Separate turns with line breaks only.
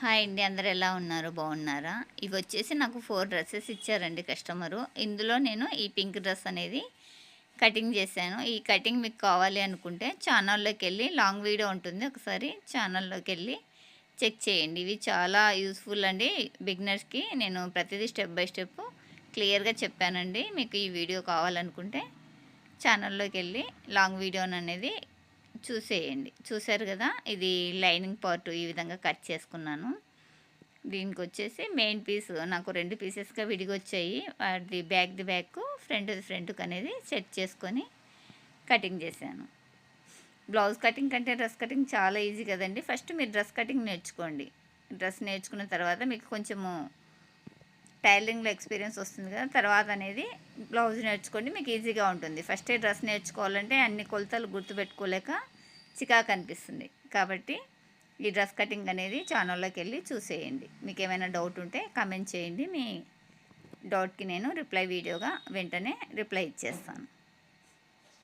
Hi అండి అందరు ఎలా ఉన్నారు? బాగున్నారా? ఇవి వచ్చేసి నాకు ఫోర్ డ్రెస్సెస్ ఇచ్చారండి కస్టమరు. ఇందులో నేను ఈ పింక్ డ్రెస్ అనేది కటింగ్ చేశాను. ఈ కటింగ్ మీకు కావాలి అనుకుంటే ఛానల్లోకి వెళ్ళి లాంగ్ వీడియో ఉంటుంది ఒకసారి ఛానల్లోకి వెళ్ళి చెక్ చేయండి. ఇవి చాలా యూస్ఫుల్ అండి బిగినర్స్కి. నేను ప్రతిదీ స్టెప్ బై స్టెప్ క్లియర్గా చెప్పానండి. మీకు ఈ వీడియో కావాలనుకుంటే ఛానల్లోకి వెళ్ళి లాంగ్ వీడియోని అనేది చూసేయండి. చూసారు కదా? ఇది లైనింగ్ పార్ట్ ఈ విధంగా కట్ చేసుకున్నాను. దీనికి వచ్చేసి మెయిన్ పీస్ నాకు రెండు పీసెస్గా విడిగి వచ్చాయి వాటి back the back front the ఫ్రంట్కి అనేది సెట్ చేసుకొని కటింగ్ చేశాను. బ్లౌజ్ కటింగ్ కంటే డ్రెస్ కటింగ్ చాలా ఈజీ కదండి. ఫస్ట్ మీరు డ్రెస్ కటింగ్ నేర్చుకోండి. డ్రెస్ నేర్చుకున్న తర్వాత మీకు కొంచెము టైలరింగ్లో ఎక్స్పీరియన్స్ వస్తుంది కదా తర్వాత అనేది బ్లౌజ్ నేర్చుకోండి మీకు ఈజీగా ఉంటుంది. ఫస్ట్ డ్రెస్ నేర్చుకోవాలంటే అన్ని కొలతలు గుర్తుపెట్టుకోలేక చికాకు అనిపిస్తుంది. కాబట్టి ఈ డ్రెస్ కటింగ్ అనేది ఛానల్లోకి వెళ్ళి చూసేయండి. మీకు ఏమైనా డౌట్ ఉంటే కమెంట్ చేయండి. మీ డౌట్కి నేను రిప్లై వీడియోగా వెంటనే రిప్లై ఇచ్చేస్తాను.